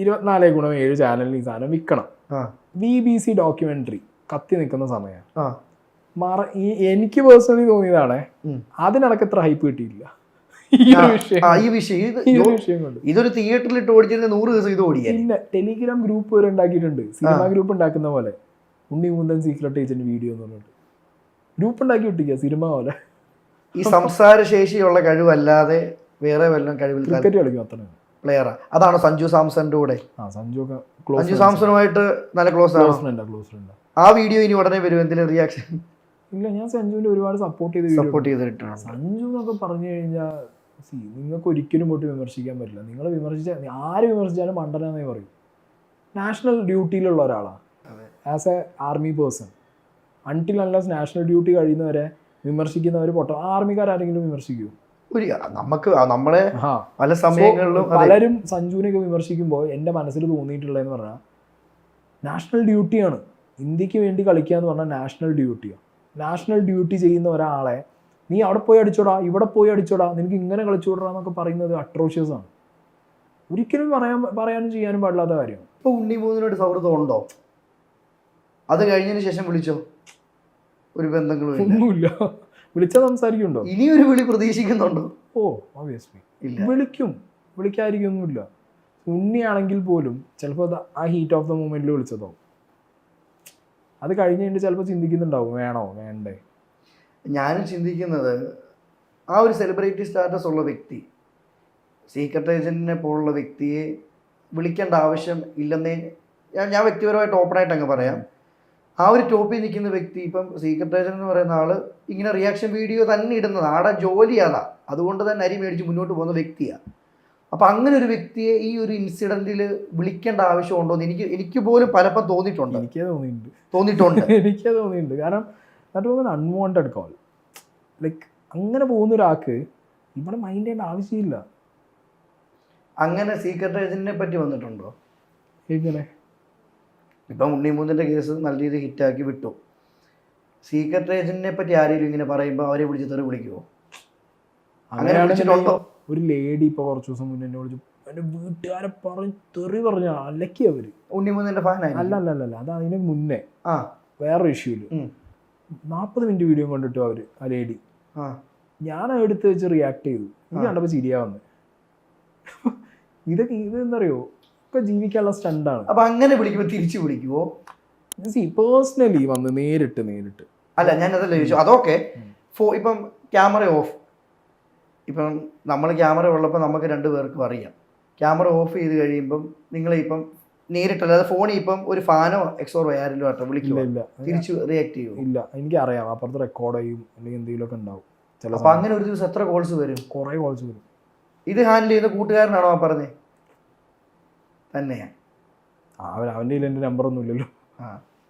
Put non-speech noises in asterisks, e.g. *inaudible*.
ഇരുപത്തിനാല് ഗുണം ഏഴ് ചാനലിൽ ഈ സാധനം വിൽക്കണം. ബി ബി സി ഡോക്യുമെന്ററി കത്തി നിൽക്കുന്ന സമയം. മറ ഈ എനിക്ക് പേഴ്സണലി തോന്നിയതാണ്. അതിനടക്ക് ഇത്ര ഹൈപ്പ് കിട്ടിയില്ല ഈ വിഷയം. ഇതൊരു തിയേറ്ററിൽ ഇട്ട് ഓടിച്ചിരുന്ന നൂറ് ദിവസം ഇത് പിന്നെ ടെലിഗ്രാം ഗ്രൂപ്പ് വരെ ഉണ്ടാക്കിയിട്ടുണ്ട്. സിനിമ ഗ്രൂപ്പ് ഉണ്ടാക്കുന്ന പോലെ. Unni Munthan secret agent video എന്ന് പറഞ്ഞിട്ട്. ഗ്രൂപ്പ് ഉണ്ടാക്കി വിട്ടിക്കുക സിനിമ പോലെ. ഈ സംസാര ശേഷിയുള്ള കഴിവല്ലാതെ വേറെ വല്ലതും കഴിവിൽ ക്രിക്കറ്റ് കളിക്കും അത്ര പ്ലെയറാ അതാണ് സഞ്ജു സാംസന്റെ കൂടെ. സഞ്ജു സഞ്ജു സാംസണുമായിട്ട് നല്ല ക്ലോസ് ക്ലോസ് ആ വീഡിയോ ഇനി ഉടനെ വരും. എന്തെങ്കിലും റിയാക്ഷൻ ഇല്ല ഞാൻ സഞ്ജുവിന്റെ ഒരുപാട് സപ്പോർട്ട് ചെയ്ത് സപ്പോർട്ട് ചെയ്തിട്ടുണ്ട്. സഞ്ജു എന്നൊക്കെ പറഞ്ഞു കഴിഞ്ഞാൽ സി നിങ്ങൾക്ക് ഒരിക്കലും പോയിട്ട് വിമർശിക്കാൻ പറ്റില്ല. നിങ്ങൾ വിമർശിച്ച ആര് വിമർശിച്ചാലും മണ്ടനെന്നേ പറയും. നാഷണൽ ഡ്യൂട്ടിയിലുള്ള ഒരാളാണ് as a army person until unless national duty കഴിയുന്നവരെ വിമർശിക്കുന്നവർ പൊട്ട ആർമിക്കാരെങ്കിലും വിമർശിക്കൂ ഒരു നമുക്ക് നമ്മളെ പല സമയങ്ങളിലും. പലരും സഞ്ജുവിനെയൊക്കെ വിമർശിക്കുമ്പോൾ എന്റെ മനസ്സിൽ തോന്നിയിട്ടുള്ളതെന്ന് പറഞ്ഞാൽ നാഷണൽ ഡ്യൂട്ടിയാണ്. ഇന്ത്യയ്ക്ക് വേണ്ടി കളിക്കുക എന്ന് പറഞ്ഞാൽ നാഷണൽ ഡ്യൂട്ടിയാണ് നാഷണൽ ഡ്യൂട്ടി ചെയ്യുന്ന ഒരാളെ നീ അവിടെ പോയി അടിച്ചോടാ ഇവിടെ പോയി അടിച്ചോടാ നിനക്ക് ഇങ്ങനെ കളിച്ചോടാ എന്നൊക്കെ പറയുന്നത് അട്രോഷ്യസ് ആണ്. ഒരിക്കലും പറയാൻ പറയാനും ചെയ്യാനും പാടില്ലാത്ത കാര്യം ഇപ്പൊ ഉണ്ണി മൂന്നിനോട് സൗഹൃദം ഉണ്ടോ? അത് കഴിഞ്ഞതിന് ശേഷം വിളിച്ചോ? ഒരു ബന്ധങ്ങളും ഒന്നുമില്ല. വിളിച്ചാൽ സംസാരിക്കുന്നുണ്ടോ? ഇനി ഒരു വിളി പ്രതീക്ഷിക്കുന്നുണ്ടോ? ഓ ഓബിയസ്ലി വിളിക്കും. വിളിക്കാതിരിക്കൊന്നുമില്ല. ഉണ്ണിയാണെങ്കിൽ പോലും ചിലപ്പോൾ അത് ആ ഹീറ്റ് ഓഫ് ദ മൂമെന്റിൽ വിളിച്ചതോ? അത് കഴിഞ്ഞ് കഴിഞ്ഞിട്ട് ചിലപ്പോൾ ചിന്തിക്കുന്നുണ്ടാവും വേണോ വേണ്ടേ? ഞാനും ചിന്തിക്കുന്നത് ആ ഒരു സെലിബ്രിറ്റി സ്റ്റാറ്റസ് ഉള്ള വ്യക്തി സീക്രട്ട് ഏജന്റിനെ പോലുള്ള വ്യക്തിയെ വിളിക്കേണ്ട ആവശ്യം ഇല്ലെന്നേ ഞാൻ ഞാൻ വ്യക്തിപരമായിട്ട് ഓപ്പണായിട്ട് അങ്ങ് പറയാം. ആ ഒരു ടോപ്പിൽ നിൽക്കുന്ന വ്യക്തി ഇപ്പം സീക്രട്ട് ഏജന്റ് എന്ന് പറയുന്ന ആൾ ഇങ്ങനെ റിയാക്ഷൻ വീഡിയോ തന്നെ ഇടുന്നത്. ആടെ ജോലി അതാ അതുകൊണ്ട് തന്നെ അരി മേടിച്ച് മുന്നോട്ട് പോകുന്ന വ്യക്തിയാണ് അപ്പം അങ്ങനെ ഒരു വ്യക്തിയെ ഈ ഒരു ഇൻസിഡന്റിൽ വിളിക്കേണ്ട ആവശ്യമുണ്ടോ എന്ന് എനിക്ക് എനിക്ക് പോലും പലപ്പം തോന്നിയിട്ടുണ്ട്. എനിക്കേ തോന്നിയിട്ടുണ്ട്. തോന്നിയിട്ടുണ്ട്. *laughs* എനിക്കേ തോന്നിയിട്ടുണ്ട്. കാരണം that was unwanted call like അങ്ങനെ പോകുന്ന ഒരാൾക്ക് ഇവിടെ മൈൻഡ് ചെയ്യേണ്ട ആവശ്യമില്ല. അങ്ങനെ സീക്രട്ട് ഏജന്റിനെ പറ്റി വന്നിട്ടുണ്ടോ? എങ്ങനെ? ഇപ്പം ഉണ്ണിമൂന്നിന്റെ കേസ് നല്ല രീതിയിൽ ഹിറ്റാക്കി വിട്ടു. സീക്രട്ട് ഏജന്റിനെ പറ്റി ആരെങ്കിലും ഇങ്ങനെ പറയുമ്പോൾ അവരെ വിളിച്ച് തെറി വിളിക്കുമോ അങ്ങനെ വിളിച്ചിട്ടുണ്ടോ? ഒരു ലേഡി ഇപ്പോൾ കുറച്ച് ദിവസം മുന്നേ എന്നെ വിളിച്ചു. എന്റെ വീട്ടുകാരെ പറഞ്ഞ് തെറി പറഞ്ഞ അലക്കി അവർ. ഉണ്ണിമൂന്നിന്റെ ഫാനായി അല്ല അല്ല അല്ല അത് അതിന് മുന്നേ. ആ. ഇഷ്യൂ ഇല്ല നാൽപ്പത് മിനിറ്റ് വീഡിയോ കണ്ടിട്ടു അവർ ആ ലേഡി. ആ. ഞാൻ എടുത്ത് വെച്ച് റിയാക്ട് ചെയ്തു. ഇത്. കണ്ടപ്പോൾ ശരിയാവുന്നത് വന്ന്. ഇതൊക്കെ ഇത് എന്തറിയോ ഒക്കെ ജീവിക്കാനുള്ള സ്റ്റണ്ടാണ് അപ്പൊ അങ്ങനെ വിളിക്കുമ്പോൾ തിരിച്ചു വിളിക്കുവോ? സി പേഴ്സണലി വന്ന് നേരിട്ട് നേരിട്ട്. അല്ല ഞാൻ അതല്ല ചോദിച്ചു അതൊക്കെ. ഫോ ഇപ്പം ക്യാമറ ഓഫ് ഇപ്പം നമ്മൾ ക്യാമറ ഉള്ളപ്പോൾ നമുക്ക് രണ്ട് പേർക്കും അറിയാം. ക്യാമറ ഓഫ് ചെയ്ത് കഴിയുമ്പം നിങ്ങൾ ഇപ്പം നേരിട്ടല്ലാതെ ഫോണിൽ ഇപ്പം ഒരു ഫാനോ എക്സോർ ആരെങ്കിലും ആട്ടോ വിളിക്കില്ല തിരിച്ചു റിയാക്ട് ചെയ്യും ഇല്ല എനിക്ക് അറിയാം അപ്പുറത്ത് റെക്കോർഡ് ചെയ്യും അല്ലെങ്കിൽ എന്തെങ്കിലുമൊക്കെ ഉണ്ടാവും. അപ്പൊ അങ്ങനെ ഒരു ദിവസം എത്ര കോൾസ് വരും? കുറേ കോൾസ് വരും. ഇത് ഹാൻഡിൽ ചെയ്യുന്ന കൂട്ടുകാരനാണോ ആ പറഞ്ഞേ തന്നെയാ ആ, അവൻ അവന്റെ കയ്യിൽ എന്റെ നമ്പറൊന്നുമില്ലല്ലോ ആ.